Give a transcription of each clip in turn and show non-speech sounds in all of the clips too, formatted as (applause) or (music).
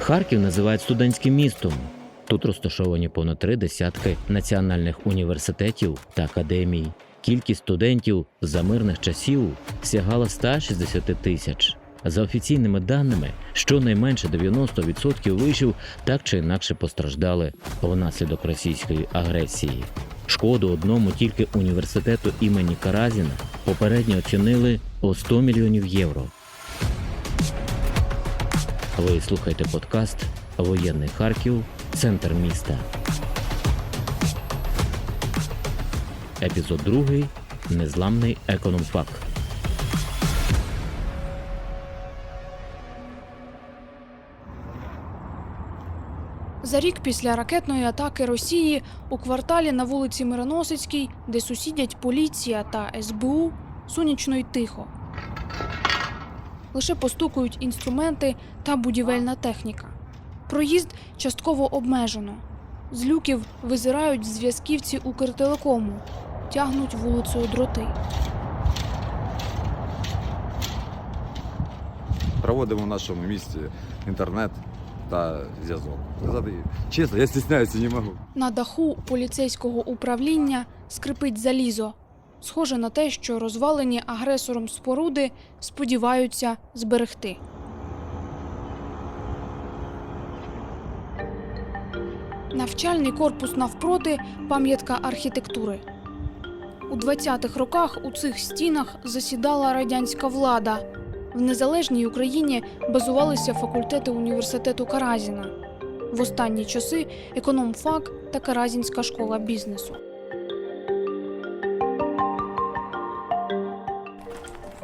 Харків називають студентським містом. Тут розташовані понад три десятки національних університетів та академій. Кількість студентів за мирних часів сягала 160 тисяч. За офіційними даними, щонайменше 90% вишів так чи інакше постраждали внаслідок російської агресії. Шкоду одному тільки університету імені Каразіна попередньо оцінили у 100 мільйонів євро. Ви слухаєте подкаст Воєнний Харків, центр міста. Епізод 2. Незламний економфак. За рік після ракетної атаки Росії у кварталі на вулиці Мироносицькій, де сусідять поліція та СБУ, сонячно й тихо. Лише постукують інструменти та будівельна техніка. Проїзд частково обмежено. З люків визирають зв'язківці Укртелекому, тягнуть вулицею дроти. Проводимо в нашому місті інтернет та зв'язок. Сказати чесно, я стісняюся, не можу. На даху поліцейського управління скрипить залізо. Схоже на те, що розвалені агресором споруди сподіваються зберегти. Навчальний корпус навпроти пам'ятка архітектури. У 20-х роках у цих стінах засідала радянська влада. В незалежній Україні базувалися факультети університету Каразіна. В останні часи економфак та Каразінська школа бізнесу.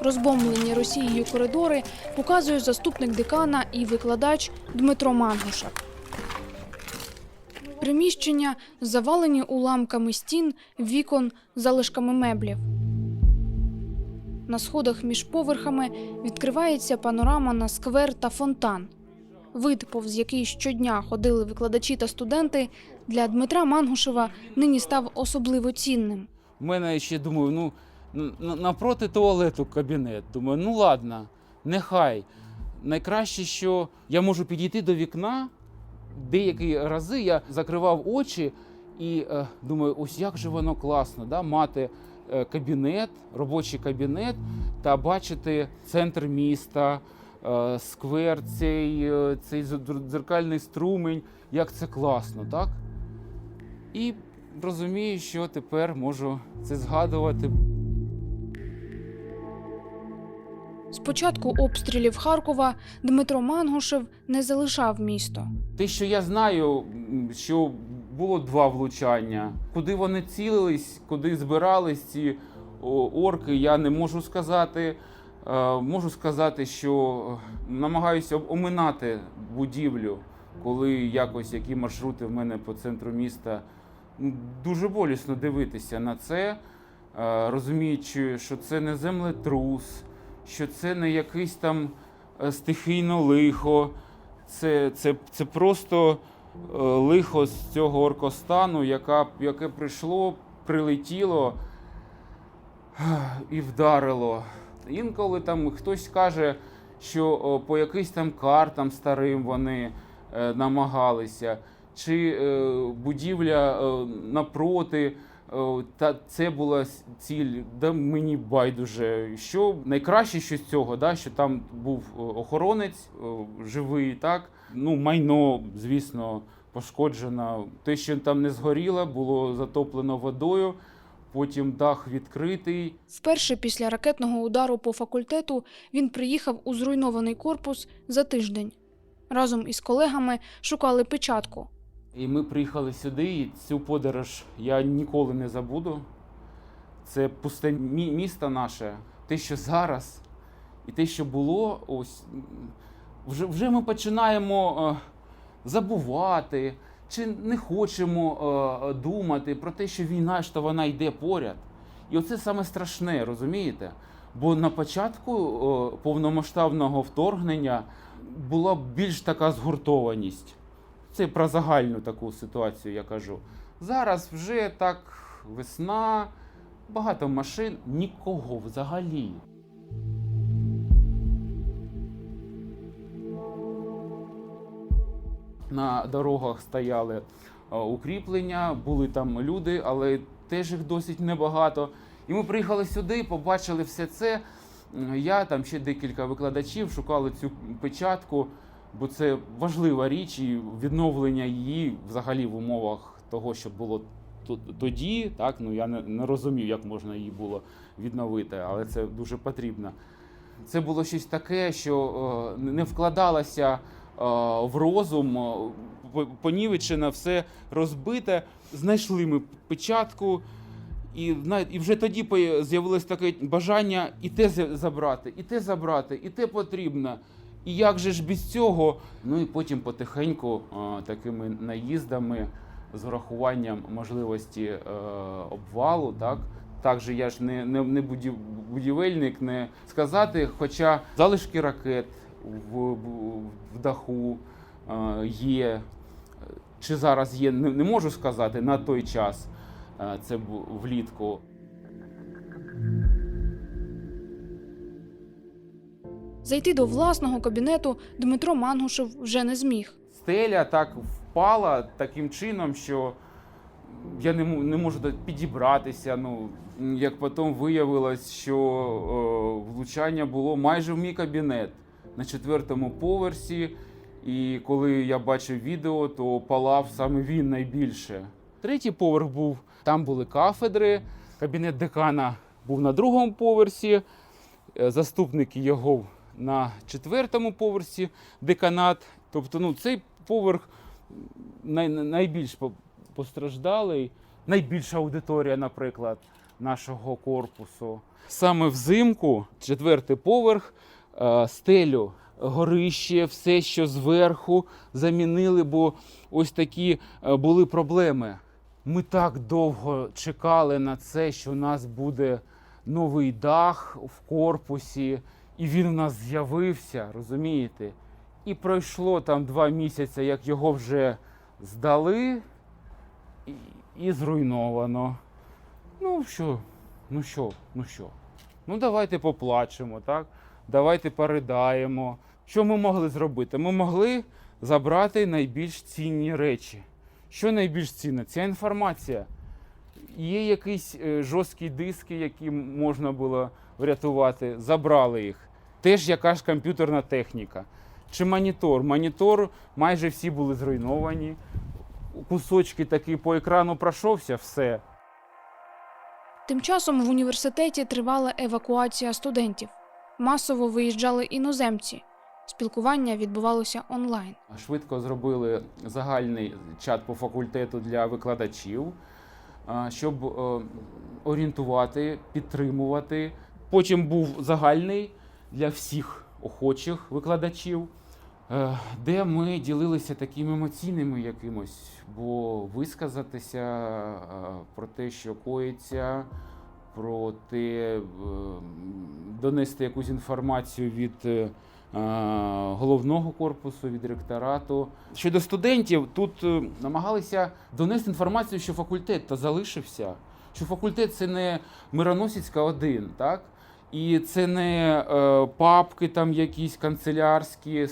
Розбомблені Росією коридори показує заступник декана і викладач Дмитро Мангушак. Приміщення завалені уламками стін, вікон, залишками меблів. На сходах між поверхами відкривається панорама на сквер та фонтан. Вид, повз який щодня ходили викладачі та студенти, для Дмитра Мангушева нині став особливо цінним. У мене ще думаю, ну напроти туалету кабінет. Думаю, ну ладно, нехай. Найкраще, що я можу підійти до вікна. Деякі рази я закривав очі і е, думаю, ось як же воно класно, да? мати е, кабінет, робочий кабінет та бачити центр міста, е, сквер, цей, е, цей дзеркальний струмень, як це класно, так? І розумію, що тепер можу це згадувати. З початку обстрілів Харкова Дмитро Мангушев не залишав місто. Те, що я знаю, що було два влучання. Куди вони цілились, куди збирались ці орки, я не можу сказати. Е, Можу сказати, що намагаюся оминати будівлю, коли якось які маршрути в мене по центру міста. Дуже болісно дивитися на це, е, розуміючи, що це не землетрус, що це не якийсь там е, стихійно лихо. Це, це, це просто е, лихо з цього оркостану, яка, яке прийшло, прилетіло і вдарило. Інколи там хтось каже, що по якимсь там картам старим вони е, намагалися, чи будівля напроти. Та це була ціль, да мені байдуже. Що найкраще, що з цього, да, що там був е, охоронець е, живий, так ну майно, звісно, пошкоджено. Те, що там не згоріло, було затоплено водою. Потім дах відкритий. Вперше після ракетного удару по факультету він приїхав у зруйнований корпус за тиждень. Разом із колегами шукали печатку. І ми приїхали сюди, і цю подорож я ніколи не забуду. Це пусте мі- місто наше, те, що зараз, і те, що було, ось вже, вже ми починаємо е, забувати, чи не хочемо е, думати про те, що війна що вона йде поряд. І оце саме страшне, розумієте? Бо на початку е, повномасштабного вторгнення була більш така згуртованість. Це про загальну таку ситуацію я кажу. Зараз вже так весна, багато машин, нікого взагалі. На дорогах стояли е, укріплення, були там люди, але теж їх досить небагато. І ми приїхали сюди, побачили все це. Я там ще декілька викладачів шукали цю печатку, бо це важлива річ, і відновлення її взагалі в умовах того, що було тоді. Так ну я не, не розумів, як можна її було відновити, але це дуже потрібно. Це було щось таке, що е, не вкладалося е, в розум, е, по- понівечене, все розбите. Знайшли ми печатку, і, і вже тоді з'явилось таке бажання і те за- забрати, і те забрати, і те потрібно. І як же ж без цього? Ну і потім потихеньку е, такими наїздами з врахуванням можливості е, обвалу, так. Так же я ж не, не, не будівельник, не сказати, хоча залишки ракет в, в, в даху е, є, чи зараз є, не, не можу сказати на той час. Е, Це влітку. Зайти до власного кабінету Дмитро Мангушев вже не зміг. Стеля так впала таким чином, що я не, не можу підібратися. Ну, як потім виявилось, що е, влучання було майже в мій кабінет на четвертому поверсі. І коли я бачив відео, то палав саме він найбільше. Третій поверх був, там були кафедри, кабінет декана був на другому поверсі, е, заступники його на четвертому поверсі, деканат. Тобто, ну, цей поверх най, найбільш постраждалий, найбільша аудиторія, наприклад, нашого корпусу. Саме взимку, четвертий поверх, е, стелю, горище, все, що зверху замінили, бо ось такі е, були проблеми. Ми так довго чекали на це, що у нас буде новий дах в корпусі, і він у нас з'явився, розумієте? І пройшло там два місяці, як його вже здали і, і зруйновано. Ну що, ну що, ну що? Ну давайте поплачемо, так? Давайте поридаємо. Що ми могли зробити? Ми могли забрати найбільш цінні речі. Що найбільш цінне? Ця інформація. Є якісь е, жорсткі диски, які можна було врятувати, забрали їх. Теж якась комп'ютерна техніка. Чи монітор? Монітор майже всі були зруйновані. Кусочки такі по екрану пройшовся, все. Тим часом в університеті тривала евакуація студентів. Масово виїжджали іноземці. Спілкування відбувалося онлайн. Швидко зробили загальний чат по факультету для викладачів, щоб е, орієнтувати, підтримувати. Потім був загальний для всіх охочих викладачів, е, де ми ділилися такими емоційними якимось, бо висказатися е, про те, що коїться, про те, е, донести якусь інформацію від. головного корпусу, від ректорату. Щодо студентів, тут намагалися донести інформацію, що факультет та залишився, що факультет це не Мироносицька один, так? І це не е, папки там якісь канцелярські,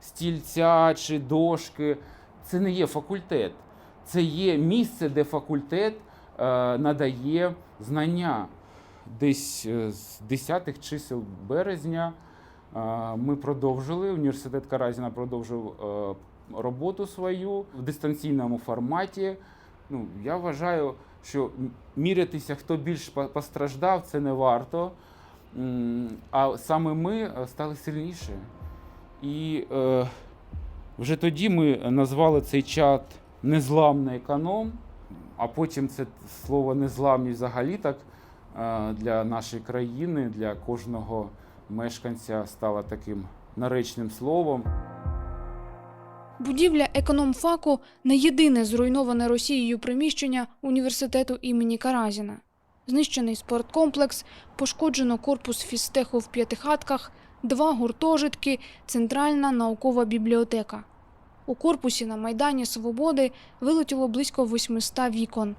стільця чи дошки. Це не є факультет. Це є місце, де факультет е, надає знання. Десь е, з 10-х чисел березня е, ми продовжили, університет Каразіна продовжив е, роботу свою в дистанційному форматі. Ну, я вважаю, що мірятися, хто більш по- постраждав, це не варто. А саме ми е, стали сильніше. І е, вже тоді ми назвали цей чат незламний економ, а потім це слово незламність взагалі так е, для нашої країни, для кожного мешканця стало таким наречним словом. Будівля економфаку не єдине зруйноване Росією приміщення університету імені Каразіна. Знищений спорткомплекс, пошкоджено корпус фізтеху в п'ятихатках, два гуртожитки, центральна наукова бібліотека. У корпусі на Майдані Свободи вилетіло близько 800 вікон.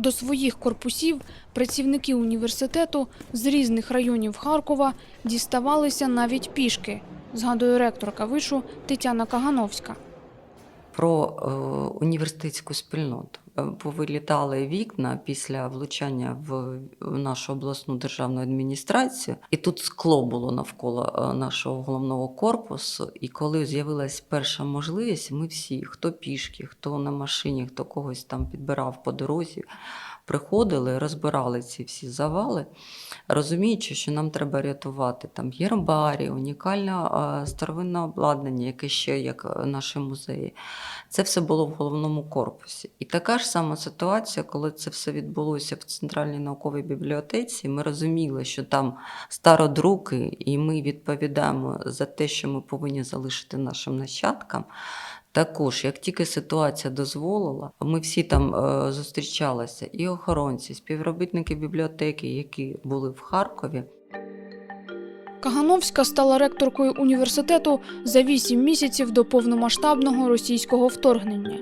До своїх корпусів працівники університету з різних районів Харкова діставалися навіть пішки, згадує ректорка вишу Тетяна Кагановська. Про е, університетську спільноту. Е, Повилітали вікна після влучання в, в нашу обласну державну адміністрацію, і тут скло було навколо е, нашого головного корпусу. І коли з'явилась перша можливість, ми всі, хто пішки, хто на машині, хто когось там підбирав по дорозі, приходили, розбирали ці всі завали, розуміючи, що нам треба рятувати там гербарі, унікальне старовинне обладнання, яке ще як е, наші музеї. Це все було в головному корпусі. І така ж сама ситуація, коли це все відбулося в Центральній науковій бібліотеці. Ми розуміли, що там стародруки, і ми відповідаємо за те, що ми повинні залишити нашим нащадкам. Також, як тільки ситуація дозволила, ми всі там е, зустрічалися, і охоронці, співробітники бібліотеки, які були в Харкові. Кагановська стала ректоркою університету за 8 місяців до повномасштабного російського вторгнення.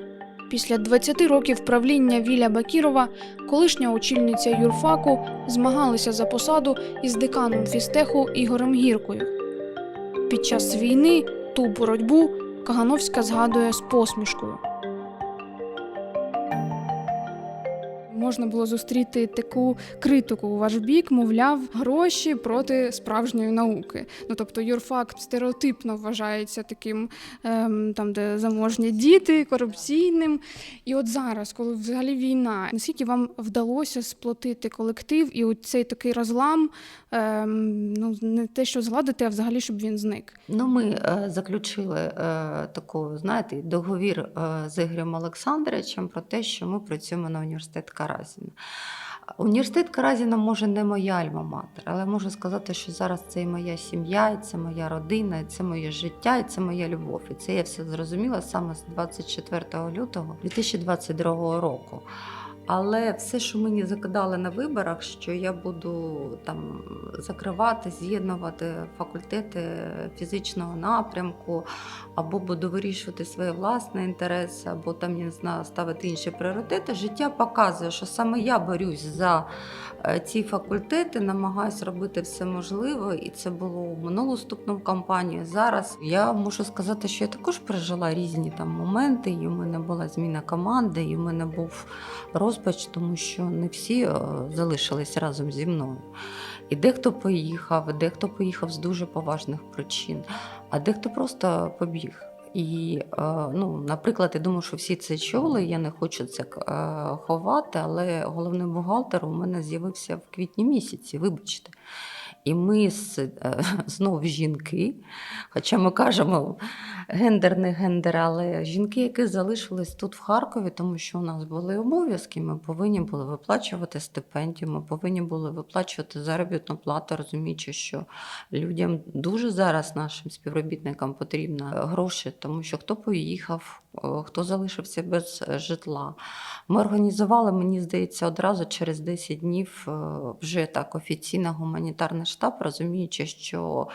Після 20 років правління Віля Бакірова, колишня очільниця юрфаку, змагалися за посаду із деканом фістеху Ігорем Гіркою. Під час війни ту боротьбу Кагановська згадує з посмішкою. Можна було зустріти таку критику у ваш бік, мовляв, гроші проти справжньої науки. Ну тобто, юрфак стереотипно вважається таким, ем, там, де заможні діти, корупційним. І от зараз, коли взагалі війна, наскільки вам вдалося сплотити колектив і цей такий розлам, ем, ну не те, що згладити, а взагалі, щоб він зник. Ну, ми е, заключили е, таку, знаєте, договір е, з Ігорем Олександровичем про те, що ми працюємо на університет Каразіна. Університет Каразіна може не моя альма-матер, але можу сказати, що зараз це і моя сім'я, і це моя родина, і це моє життя, і це моя любов. І це я все зрозуміла саме з 24 лютого 2022 року. Але все, що мені закидали на виборах, що я буду там закривати, з'єднувати факультети фізичного напрямку, або буду вирішувати свої власні інтереси, або там я не знаю, ставити інші пріоритети. Життя показує, що саме я борюсь за е, ці факультети, намагаюся робити все можливе, і це було в минулу кампанію. Зараз я можу сказати, що я також пережила різні там моменти. І у мене була зміна команди, і у мене був розпач, тому що не всі е, залишились разом зі мною. І дехто поїхав, дехто поїхав з дуже поважних причин, а дехто просто побіг. І, е, ну, наприклад, я думаю, що всі це чули, я не хочу це е, ховати, але головний бухгалтер у мене з'явився в квітні місяці, вибачте. І ми е, (laughs) знов жінки, хоча ми кажемо гендер, не гендер, але жінки, які залишились тут в Харкові, тому що у нас були обов'язки, ми повинні були виплачувати стипендію, ми повинні були виплачувати заробітну плату, розуміючи, що людям дуже зараз нашим співробітникам потрібно гроші, тому що хто поїхав, е, хто залишився без е, житла. Ми організували, мені здається, одразу через 10 днів е, вже так офіційно гуманітарний штаб, розуміючи, що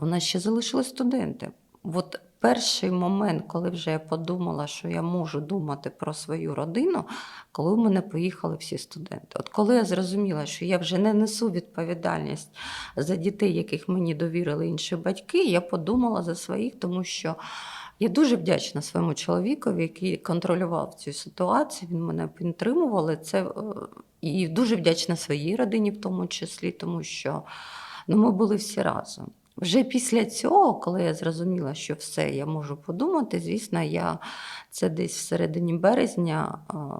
у нас ще залишились студенти. От перший момент, коли вже я подумала, що я можу думати про свою родину, коли в мене поїхали всі студенти. От коли я зрозуміла, що я вже не несу відповідальність за дітей, яких мені довірили інші батьки, я подумала за своїх, тому що. Я дуже вдячна своєму чоловікові, який контролював цю ситуацію. Він мене підтримував. Це е, і дуже вдячна своїй родині, в тому числі, тому що ну, ми були всі разом. Вже після цього, коли я зрозуміла, що все, я можу подумати, звісно, я це десь всередині березня,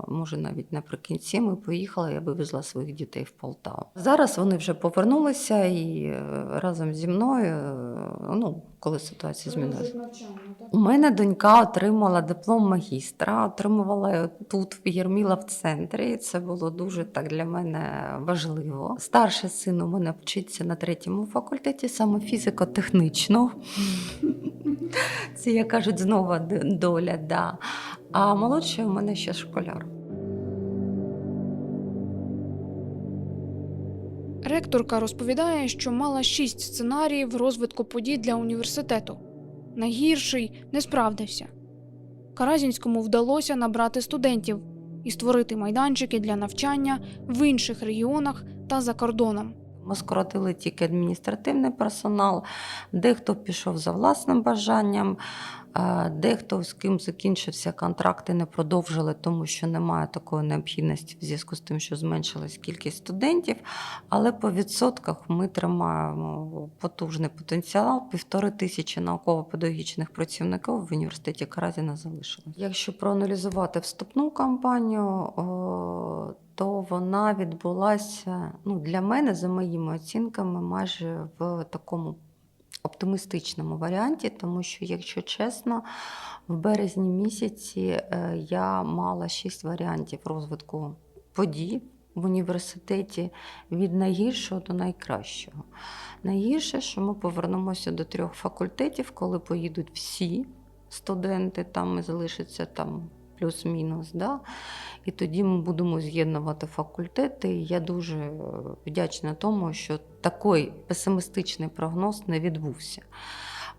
може навіть наприкінці, ми поїхали, я вивезла своїх дітей в Полтаву. Зараз вони вже повернулися і е, разом зі мною, е, ну, коли ситуація змінилася. У мене донька отримала диплом магістра, отримувала тут в Єрміла в центрі. Це було дуже так для мене важливо. Старший син у мене вчиться на третьому факультеті, саме фізико-технічно. (laughs) Це, як кажуть, знову доля. Да. А молодший у мене ще школяр. Ректорка розповідає, що мала шість сценаріїв розвитку подій для університету. Найгірший не справдився. Каразінському вдалося набрати студентів, і створити майданчики для навчання в інших регіонах та за кордоном. Ми скоротили тільки адміністративний персонал, дехто пішов за власним бажанням, дехто з ким закінчився контракт і не продовжили, тому що немає такої необхідності в зв'язку з тим, що зменшилась кількість студентів. Але по відсотках ми тримаємо потужний потенціал. Півтори тисячі науково-педагогічних працівників в університеті Каразіна залишилось. Якщо проаналізувати вступну кампанію, то вона відбулася ну, для мене, за моїми оцінками, майже в такому оптимістичному варіанті, тому що, якщо чесно, в березні місяці е, я мала шість варіантів розвитку подій в університеті від найгіршого до найкращого. Найгірше, що ми повернемося до трьох факультетів, коли поїдуть всі студенти, там і залишиться там плюс-мінус. Да? І тоді ми будемо з'єднувати факультети. І я дуже е, вдячна тому, що такий песимістичний прогноз не відбувся.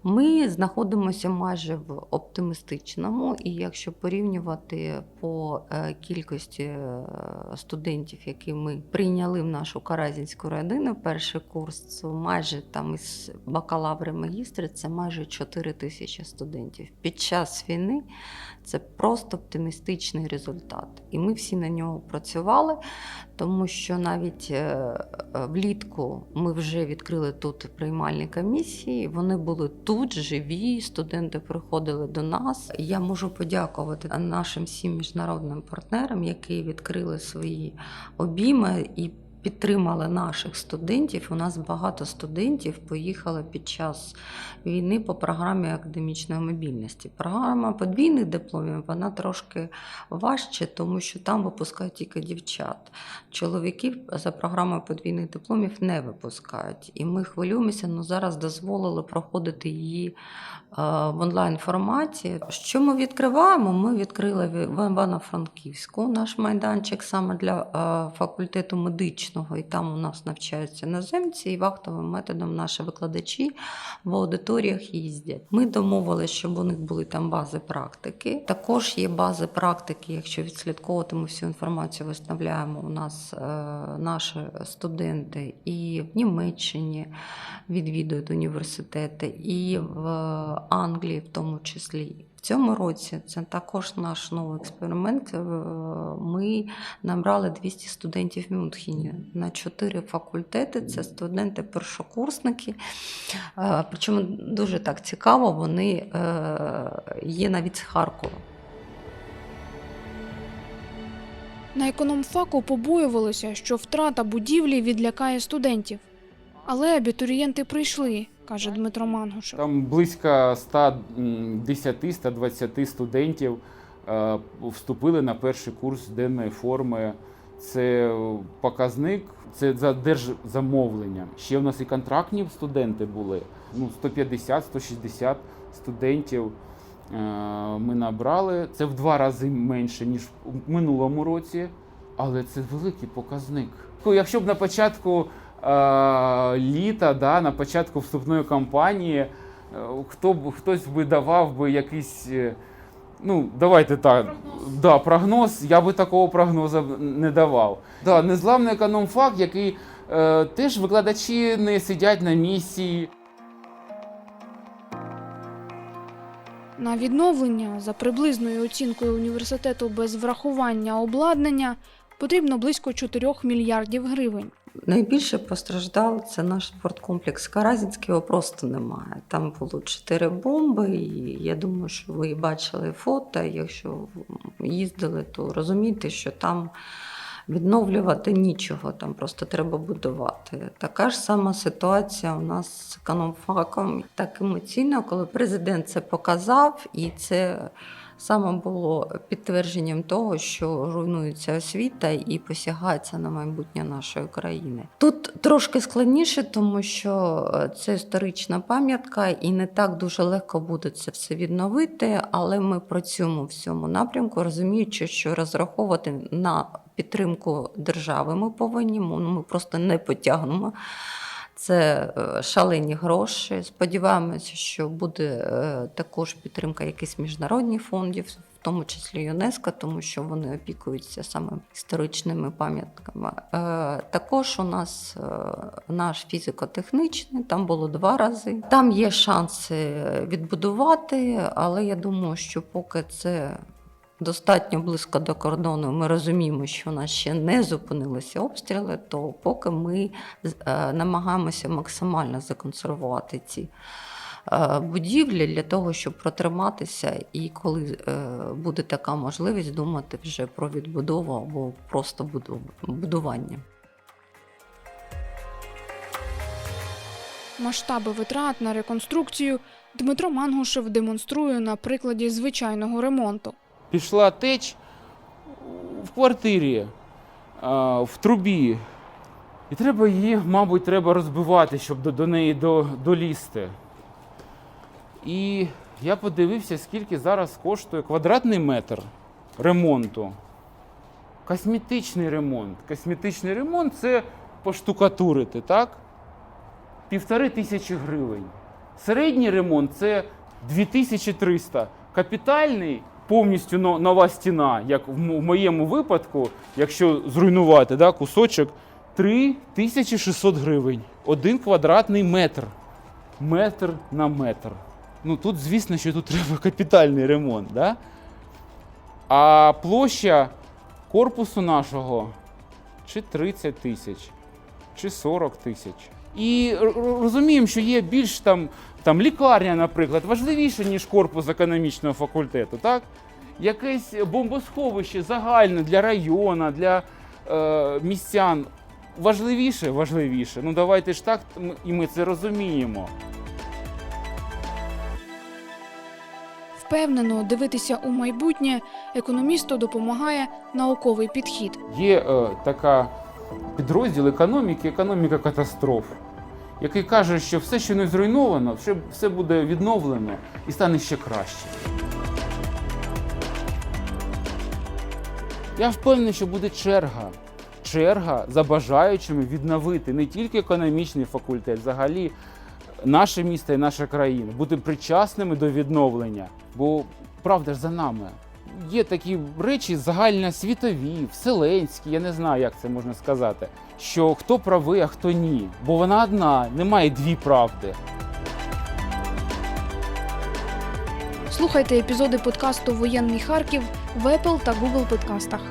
Ми знаходимося майже в оптимістичному, і якщо порівнювати по е, кількості е, студентів, які ми прийняли в нашу каразінську родину, перший курс, це майже там із бакалаври магістри, це майже 4 тисячі студентів. Під час війни це просто оптимістичний результат. І ми всі на нього працювали, тому що навіть е, влітку ми вже відкрили тут приймальні комісії. Вони були тут живі, студенти приходили до нас. Я можу подякувати нашим всім міжнародним партнерам, які відкрили свої обійми і. Підтримали наших студентів. У нас багато студентів поїхали під час війни по програмі академічної мобільності. Програма подвійних дипломів вона трошки важче, тому що там випускають тільки дівчат. Чоловіків за програмою подвійних дипломів не випускають. І ми хвилюємося, але зараз дозволили проходити її е, в онлайн форматі. Що ми відкриваємо? Ми відкрили в Івано-Франківську наш майданчик саме для е, факультету медичного, і там у нас навчаються іноземці, і вахтовим методом наші викладачі в аудиторіях їздять. Ми домовилися, щоб у них були там бази практики. Також є бази практики, якщо відслідковувати, всю інформацію виставляємо. У нас е, наші студенти і в Німеччині відвідують університети, і в Англії, в тому числі. Цьому році це також наш новий експеримент. Е, Ми набрали 200 студентів в Мюнхені на чотири факультети. Це студенти-першокурсники. Е, Причому дуже так цікаво, вони е, є навіть з Харкова. На економфаку побоювалося, що втрата будівлі відлякає студентів. Але абітурієнти прийшли, каже Дмитро Мангушев. Там близько 110-120 студентів е, вступили на перший курс денної форми. Це показник, це за держзамовленням. Ще в нас і контрактні студенти були. Ну, 150-160 студентів е, ми набрали. Це в два рази менше, ніж у минулому році, але це великий показник. Ну, Якщо б на початку літа, да, на початку вступної кампанії, е, хто б хтось би давав би якийсь. е, Ну, давайте так. Прогноз. Да, прогноз. Я би такого прогнозу не давав. Да, незламний економфак, який е, теж викладачі не сидять на місці. На відновлення за приблизною оцінкою університету без врахування обладнання потрібно близько 4 мільярдів гривень. Найбільше постраждав це наш спорткомплекс Каразінський, його просто немає. Там було чотири бомби, і я думаю, що ви бачили фото. Якщо їздили, то розумієте, що там відновлювати нічого, там просто треба будувати. Така ж сама ситуація у нас з економфаком. Так емоційно, коли президент це показав, і це. Саме було підтвердженням того, що руйнується освіта і посягається на майбутнє нашої країни. Тут трошки складніше, тому що е, це історична пам'ятка, і не так дуже легко буде це все відновити. Але ми працюємо в цьому напрямку, розуміючи, що розраховувати на підтримку держави ми повинні. Ми просто не потягнемо. Це е, шалені гроші. Сподіваємося, що буде е, також підтримка якихось міжнародних фондів, в тому числі ЮНЕСКО, тому що вони опікуються саме історичними пам'ятками. Е, Також у нас наш фізико-технічний, там було два рази. Там є шанси відбудувати, але я думаю, що поки це достатньо близько до кордону, ми розуміємо, що у нас ще не зупинилися обстріли, то поки ми е, намагаємося максимально законсервувати ці е, будівлі для того, щоб протриматися, і коли е, буде така можливість, думати вже про відбудову або просто будування. Масштаби витрат на реконструкцію Дмитро Мангушев демонструє на прикладі звичайного ремонту. Пішла теч в квартирі, в трубі. І треба її, мабуть, треба розбивати, щоб до, до неї до, долізти. І я подивився, скільки зараз коштує квадратний метр ремонту. Косметичний ремонт. Косметичний ремонт це поштукатурити, так? Півтори тисячі гривень. Середній ремонт це 2300. Капітальний повністю нова стіна, як в моєму випадку, якщо зруйнувати да, кусочок, 3600 гривень. Один квадратний метр. Метр на метр. Ну тут, звісно, що тут (laughs) треба капітальний ремонт. Да? А площа корпусу нашого чи 30 тисяч, чи 40 тисяч. І розуміємо, що є більш там, там лікарня, наприклад, важливіше, ніж корпус економічного факультету, так? Якесь бомбосховище загальне для району, для е, містян. Важливіше, важливіше. Ну давайте ж так, і ми це розуміємо. Впевнено, дивитися у майбутнє економісту допомагає науковий підхід. Є е, така підрозділ економіки, економіка катастроф, який каже, що все, що не зруйновано, все, буде відновлено і стане ще краще. Я впевнений, що буде черга. Черга за бажаючими відновити не тільки економічний факультет, взагалі наше місто і наша країна, бути причасними до відновлення. Бо правда ж за нами. Є такі речі загальносвітові, вселенські, я не знаю, як це можна сказати. Що хто правий, а хто ні. Бо вона одна, немає дві правди. Слухайте епізоди подкасту Воєнний Харків в Apple та Google подкастах.